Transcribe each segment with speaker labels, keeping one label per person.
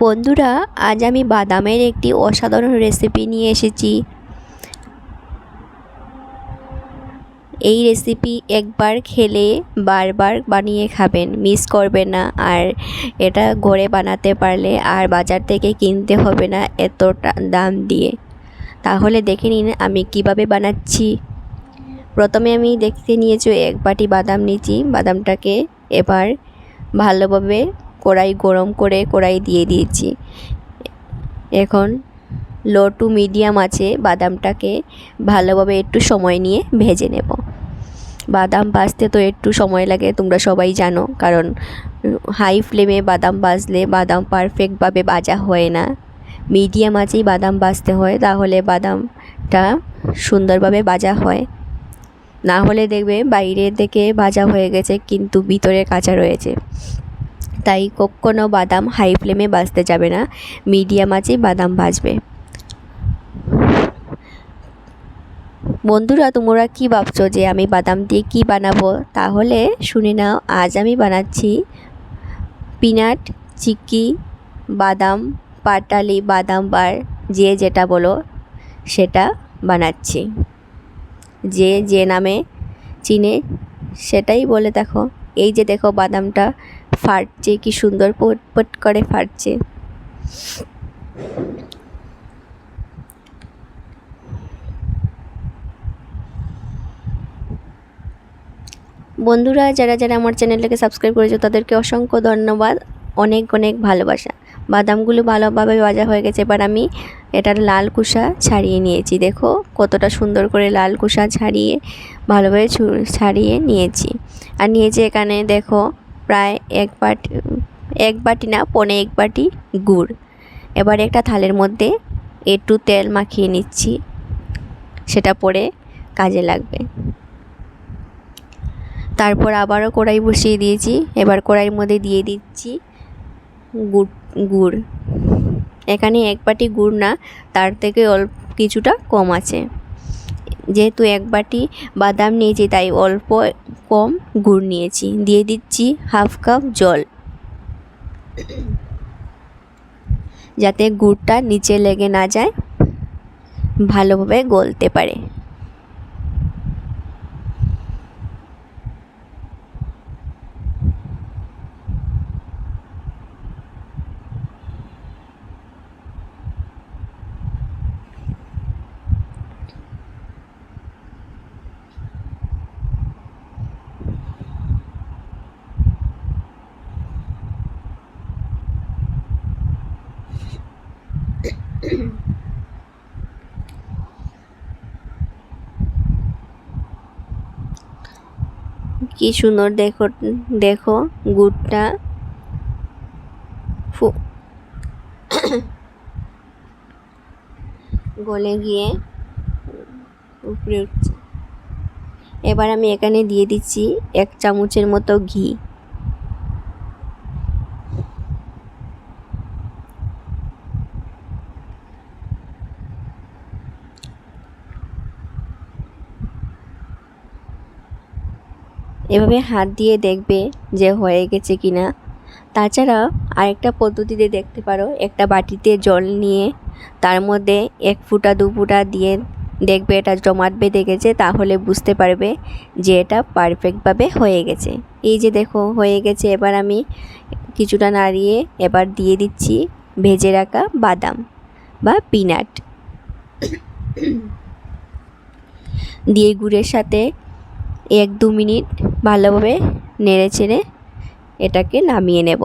Speaker 1: বন্ধুরা, আজ আমি বাদামের একটি অসাধারণ রেসিপি নিয়ে এসেছি। এই রেসিপি একবার খেলে বারবার বানিয়ে খাবেন মিস করবেন না। আর এটা ঘরে বানাতে পারলে আর বাজার থেকে কিনতে হবে না এতটা দাম দিয়ে। তাহলে দেখে নিন আমি কীভাবে বানাচ্ছি। প্রথমে আমি দেখতে নিয়েছি এক বাটি বাদাম নিয়েছি। বাদামটাকে এবার ভালোভাবে কড়াই গরম করে কড়াই দিয়ে দিয়েছি। এখন লো টু মিডিয়াম আছে, বাদামটাকে ভালোভাবে একটু সময় নিয়ে ভেজে নেব। বাদাম ভাজতে তো একটু সময় লাগে, তোমরা সবাই জানো, কারণ হাই ফ্লেমে বাদাম ভাজলে বাদাম পারফেক্টভাবে ভাজা হয় না। মিডিয়াম আছেই বাদাম ভাজতে হয়, তাহলে বাদামটা সুন্দরভাবে ভাজা হয়। না হলে দেখবে বাইরে থেকে ভাজা হয়ে গেছে, কিন্তু ভিতরে কাঁচা রয়েছে। তাই কখনো বাদাম হাই ফ্লেমে বাজতে যাবে না মিডিয়াম আঁচেই বাদাম ভাজবে। বন্ধুরা, তোমরা কি ভাবছ যে আমি বাদাম দিয়ে কি বানাবো? তাহলে শুনে নাও, আজ আমি বানাচ্ছি পিনাট চিকি বাদাম, পাটালি, বাদাম বার, যে যেটা বলো, সেটা বানাচ্ছি। যে যে নামে চিনে, সেটাই বলে দেখো। এই যে দেখো বাদামটা ফাটছে, কি সুন্দর পট পট করে ফাটছে। বন্ধুরা, যারা যারা আমার চ্যানেলটাকে সাবস্ক্রাইব করেছ, তাদেরকে অসংখ্য ধন্যবাদ। অনেক অনেক ভালোবাসা। বাদামগুলো ভালোভাবে ভাজা হয়ে গেছে, এবার আমি এটার লাল কুসা ছাড়িয়ে নিয়েছি। দেখো, কতটা সুন্দর করে লাল কুসা ছাড়িয়ে, ভালোভাবে ছাড়িয়ে নিয়েছি। আর নিয়েছি এখানে, দেখো প্রায় এক বাটি এক বাটি না, পনে এক বাটি গুড়। এবার একটা থালের মধ্যে একটু তেল মাখিয়ে নিচ্ছি। সেটা পরে কাজে লাগবে। তারপর আবারও কড়াই বসিয়ে দিয়েছি। এবার কড়াইয়ের মধ্যে দিয়ে দিচ্ছি গুড় গুড়। এখানে এক বাটি গুড় না, তার থেকে অল্প কিছুটা কম আছে। যেহেতু এক বাটি বাদাম নিয়েছি, তাই অল্প কম গুড় নিয়েছি। দিয়ে দিচ্ছি হাফ কাপ জল। যাতে গুড়টা নিচে লেগে না যায়, ভালোভাবে গলতে পারে। কি সুন্দর দেখো দেখো, গুড়টা। গলে গিয়ে উপরে উঠছে। এবার আমি এখানে দিয়ে দিচ্ছি এক চামচের মতো ঘি। এভাবে হাত দিয়ে দেখবে যে হয়ে গেছে কি না তাছাড়া আরেকটা পদ্ধতিতে দেখতে পারো, একটা বাটিতে জল নিয়ে তার মধ্যে এক ফুটা, দু ফুটা দিয়ে দেখবে এটা জমাট বেঁধে গেছে, তাহলে বুঝতে পারবে যে এটা পারফেক্টভাবে হয়ে গেছে। এই যে দেখো, হয়ে গেছে। এবার আমি কিছুটা নাড়িয়ে এবার দিয়ে দিচ্ছি ভেজে রাখা বাদাম বা পিনাট দিয়ে গুড়ের সাথে এক দু মিনিট ভালোভাবে নেড়ে চেড়ে এটাকে নামিয়ে নেব।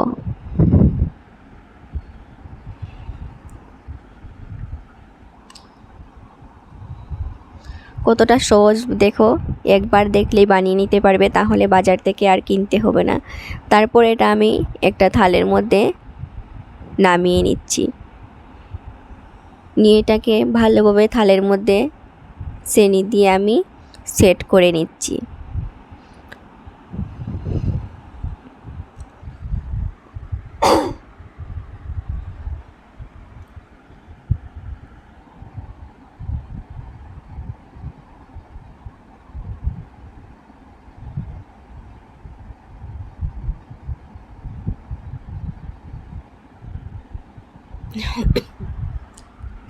Speaker 1: কতটা সহজ, দেখো, একবার দেখলেই বানিয়ে নিতে পারবে, তাহলে বাজার থেকে আর কিনতে হবে না। তারপর এটা আমি একটা থালের মধ্যে নামিয়ে নিচ্ছি। নিয়ে এটাকে ভালোভাবে থালের মধ্যে চেনি দিয়ে আমি সেট করে নিচ্ছি।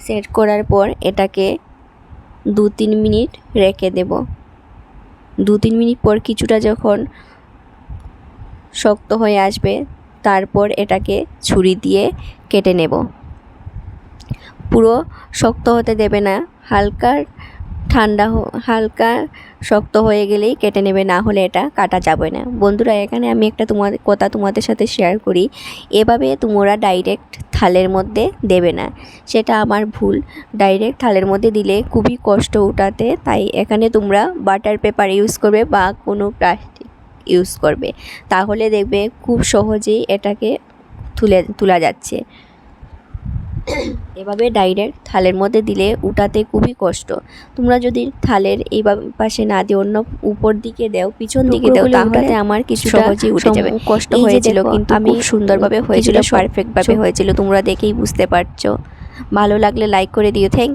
Speaker 1: সেট করার পর এটাকে দু তিন মিনিট রেখে দেব। দু তিন মিনিট পর কিছুটা যখন শক্ত হয়ে আসবে, তারপর এটাকে ছুরি দিয়ে কেটে নেব। পুরো শক্ত হতে দেবে না, হালকা ঠান্ডা হালকা শক্ত হয়ে গেলেই কেটে নেবে, না হলে এটা কাটা যাবে না। বন্ধুরা, এখানে আমি একটা তোমাদের, কথা তোমাদের সাথে শেয়ার করি। এভাবে তোমরা ডাইরেক্ট থালের মধ্যে দেবে না। সেটা আমার ভুল। ডাইরেক্ট থালের মধ্যে দিলে খুবই কষ্ট উঠাতে। তাই এখানে তোমরা বাটার পেপার ইউজ করবে বা কোনো প্লাস্টিক ইউজ করবে। তাহলে দেখবে খুব সহজেই এটাকে তুলে, তোলা যাচ্ছে। এভাবে ডাইরেক্ট থালের মধ্যে দিলে উঠাতে খুবই কষ্ট। তোমরা যদি থালের এই পাশে না দিয়ে অন্য উপর দিকে দাও পিছন দিকে দাও তাহলে আমার কিছু
Speaker 2: সহজে উঠে যাবে।
Speaker 1: কষ্ট হয়েছিল কিন্তু
Speaker 2: আমি
Speaker 1: সুন্দরভাবে হয়েছিল পারফেক্টভাবে হয়েছিল। তোমরা দেখেই বুঝতে পারছ। ভালো লাগলে লাইক করে দিও। থ্যাংক